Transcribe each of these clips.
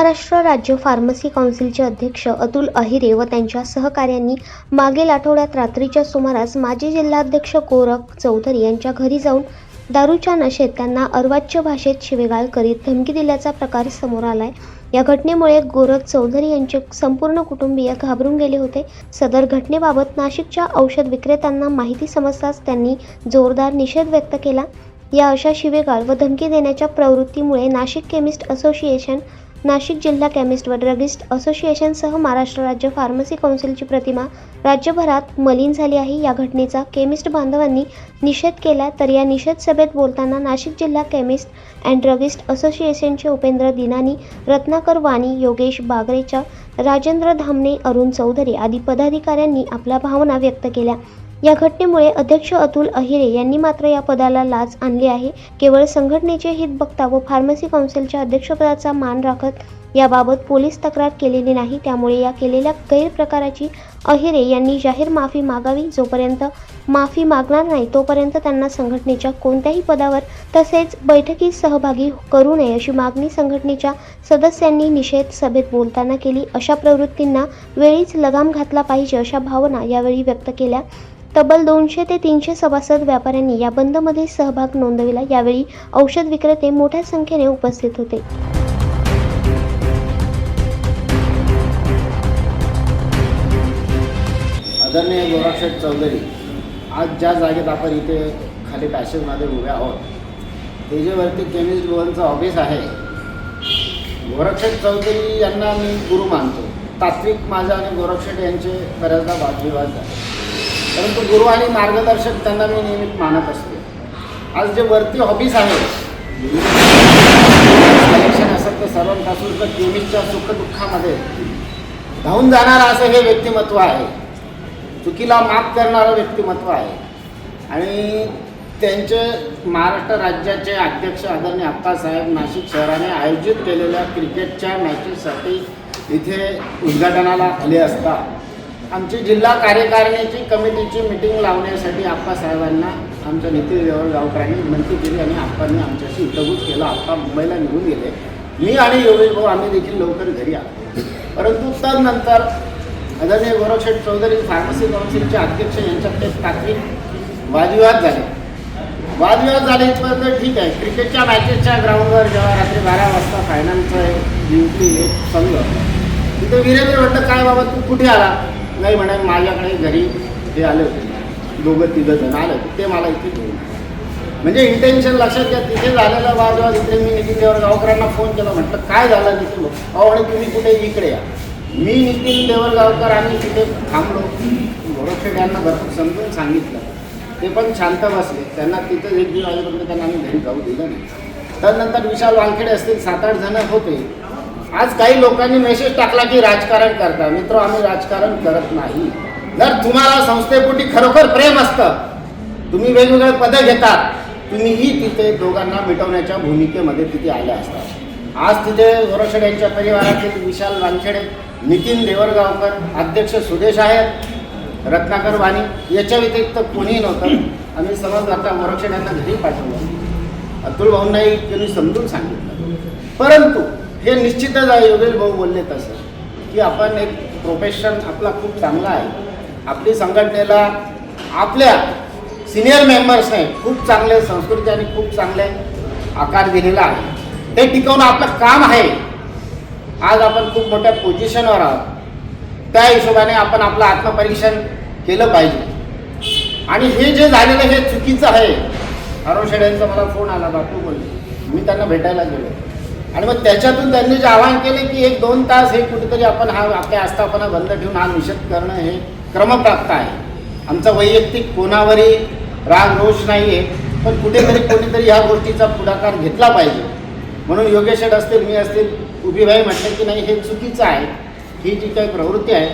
महाराष्ट्र राज्य फार्मसी काउन्सिलचे अध्यक्ष अतुल अहिरे व त्यांच्या सहकाऱ्यांनी मागील आठवड्यात रात्रीच्या सुमारास माजी जिल्हाध्यक्ष गोरख चौधरी यांच्या घरी जाऊन दारूच्या नशेत त्यांना अर्वाच्य भाषेत शिवेगाळ करीत धमकी दिल्याचा प्रकार समोर आलाय. या घटनेमुळे गोरख चौधरी यांचे संपूर्ण कुटुंबीय घाबरून गेले होते. सदर घटनेबाबत नाशिकच्या औषध विक्रेत्यांना माहिती समजताच त्यांनी जोरदार निषेध व्यक्त केला. या अशा शिवेगाळ व धमकी देण्याच्या प्रवृत्तीमुळे नाशिक केमिस्ट असोसिएशन नाशिक जिल्हा केमिस्ट व ड्रगिस्ट असोसिएशनसह महाराष्ट्र राज्य फार्मसी कौन्सिलची प्रतिमा राज्यभरात मलिन झाली आहे. या घटनेचा केमिस्ट बांधवांनी निषेध केला तर या निषेध सभेत बोलताना नाशिक जिल्हा केमिस्ट अँड ड्रगिस्ट असोसिएशनचे उपेंद्र दिनानी रत्नाकर वाणी योगेश बागरेचा राजेंद्र धामणे अरुण चौधरी आदी पदाधिकाऱ्यांनी आपल्या भावना व्यक्त केल्या. या घटनेमुळे अध्यक्ष अतुल अहिरे यांनी मात्र या पदाला लाच आणली आहे. केवळ संघटनेचे हित बघता व फार्मसी काउन्सिलच्या अध्यक्षपदाचा मान राखत याबाबत पोलीस तक्रार केलेली नाही. त्यामुळे या केलेल्या गैरप्रकाराची अहिरे यांनी जाहीर माफी मागावी जोपर्यंत माफी मागणार नाही तोपर्यंत त्यांना संघटनेच्या कोणत्याही पदावर तसेच बैठकीत सहभागी करू नये अशी मागणी संघटनेच्या सदस्यांनी निषेध सभेत बोलताना केली. अशा प्रवृत्तींना वेळीच लगाम घातला पाहिजे अशा भावना यावेळी व्यक्त केल्या. तब्बल दोनशे ते तीनशे सभासद व्यापाऱ्यांनी या बंदमध्ये सहभाग नोंदविला. यावेळी औषध विक्रेते मोठ्या संख्येने उपस्थित होते. आदरणीय गोराक्ष चौधरी आज ज्या जागेत आपण इथे खाली पॅशनमध्ये उभे आहोत त्याच्यावरती केमिस्ट भुवनचं ऑफिस आहे गोरक्षेठ चौधरी यांना मी गुरु मानतो. तात्विक माझा आणि गोरक्षेठ यांचे बऱ्याचदा वादविवाद झाले. परंतु गुरु आणि मार्गदर्शक त्यांना मी नेहमी मानत असते. आज जे वरती हॉबीज आहेत कलेक्शन असत तर सर्वांपासून तर केमिस्टच्या सुखदुःखामध्ये धावून जाणारं असं हे व्यक्तिमत्व आहे. चुकीला माफ करणारं व्यक्तिमत्व आहे. आणि त्यांचे महाराष्ट्र राज्याचे अध्यक्ष आदरणीय अप्पासाहेब नाशिक शहराने आयोजित केलेल्या क्रिकेटच्या मॅचेससाठी इथे उद्घाटनाला आले असता आमची जिल्हा कार्यकारिणीची कमिटीची मिटिंग लावण्यासाठी आप्पासाहेबांना आमच्या नितीन देवळगावकरांनी विनंती केली आणि आप्पांनी आमच्याशी हितगुज केला. आप्पा मुंबईला निघून गेले. मी आणि योगेश भाऊ आम्ही देखील लवकर घरी आलो. परंतु त्यानंतर आदरणीय गोरक्षेठ चौधरी फार्मसी काउन्सिलचे अध्यक्ष यांच्यात ते तात्विक वादविवाद झाले. वादविवाद झाले इथपर्यंत ठीक आहे. क्रिकेटच्या मॅचेसच्या ग्राउंडवर जेव्हा रात्री बारा वाजता फायनलचं जिंकली एक संघ. तिथे वीरेंद्र म्हटलं काय बाबा तू कुठे आला? नाही म्हणे माझ्याकडे घरी हे आले होते. दोघं तिघं जण आले होते. ते मला इथे घेऊन म्हणजे इंटेन्शन लक्षात घ्या तिथे झालेला वादविवाद तिथे मी नितीन देवर गावकरांना फोन केला. म्हटलं काय झालं तिथे अहो आणि तुम्ही कुठे? इकडे या. मी नितीन देवरगावकर आम्ही तिथे थांबलो. भरोसे यांना भरपूर समजून सांगितलं. ते पण शांत बसले. त्यांना तिथं एक दीड आले त्यांना आम्ही घरी जाऊ दिलं नाही. त्यानंतर विशाल वानखेडे असतील सात आठ जण होते. आज काही लोकांनी मेसेज टाकला की राजकारण करता. मित्र आम्ही राजकारण करत नाही. जर तुम्हाला संस्थेपोटी खरोखर प्रेम असतं तुम्ही वेगवेगळे पदं घेतात तुम्हीही तिथे दोघांना मिटवण्याच्या भूमिकेमध्ये तिथे आल्या असतात आज तिथे गोरक्षेड यांच्या परिवारातील विशाल वानखेडे नितीन देवरगावकर अध्यक्ष सुदेश आहेत रत्नाकर वाणी याच्या व्यतिरिक्त कोणीही नव्हतं. आम्ही समज आता गोरक्षेड यांना घरी पाठवलं. अतुल भाऊंनाही त्यांनी समजून सांगितलं. परंतु हे निश्चितच आहे. योगेश भाऊ बोलले तसं की आपण एक प्रोफेशन आपला खूप चांगला आहे. आपली संघटनेला आपल्या सिनियर मेंबर्सने खूप चांगले संस्कृती आणि खूप चांगले आकार दिलेला आहे. ते टिकवणं आपलं काम आहे. आज आपण खूप मोठ्या पोझिशनवर आहोत. त्या हिशोबाने आपण आपलं आत्मपरीक्षण केलं पाहिजे. आणि हे जे झालेलं हे चुकीचं आहे. अरुण शेड मला फोन आला बापू बोलले. मी त्यांना भेटायला गेलो. आणि मग त्याच्यातून त्यांनी जे आवाहन केले की एक दोन तास हे कुठेतरी आपण हा आपल्या आस्थापना बंद ठेवून हा निषेध करणं हे क्रमप्राप्त आहे. आमचा वैयक्तिक कोणावरही राग रोष नाही आहे पण कुठेतरी कोणीतरी ह्या गोष्टीचा पुढाकार घेतला पाहिजे. म्हणून योगेश असतील मी असतील उभीभाई म्हटलं की नाही हे चुकीचं आहे. ही जी काही प्रवृत्ती आहे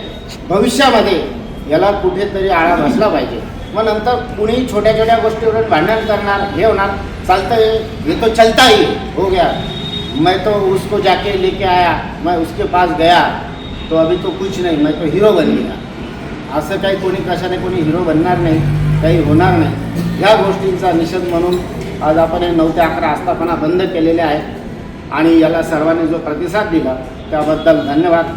भविष्यामध्ये याला कुठेतरी आळा बसला पाहिजे. मग नंतर कुणीही छोट्या छोट्या गोष्टीवरून भांडण करणार हे होणार चालतं ये तो चलता येईल हो गया. मैं तो उसको जाके लेके आया मैं उसके पास गया तो अभी तो कुछ नहीं मैं तो हिरो बन गया। असं काही कोणी कशाने कोणी हिरो बनणार नाही काही होणार नाही. या गोष्टींचा निषेध म्हणून आज आपण हे नऊ ते अकरा आस्थापना बंद केलेले आहेत आणि याला सर्वांनी जो प्रतिसाद दिला त्याबद्दल धन्यवाद.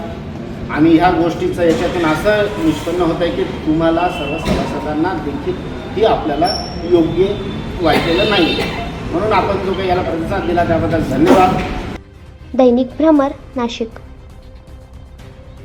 आणि ह्या गोष्टीचं याच्यातून असं निष्पन्न होतं आहे की तुम्हाला सर्व सभासदांना देखील ही आपल्याला योग्य वाटलेलं नाही. म्हणून आपण जो काही याला प्रतिसाद दिला त्याबद्दल धन्यवाद. दैनिक भ्रमर नाशिक.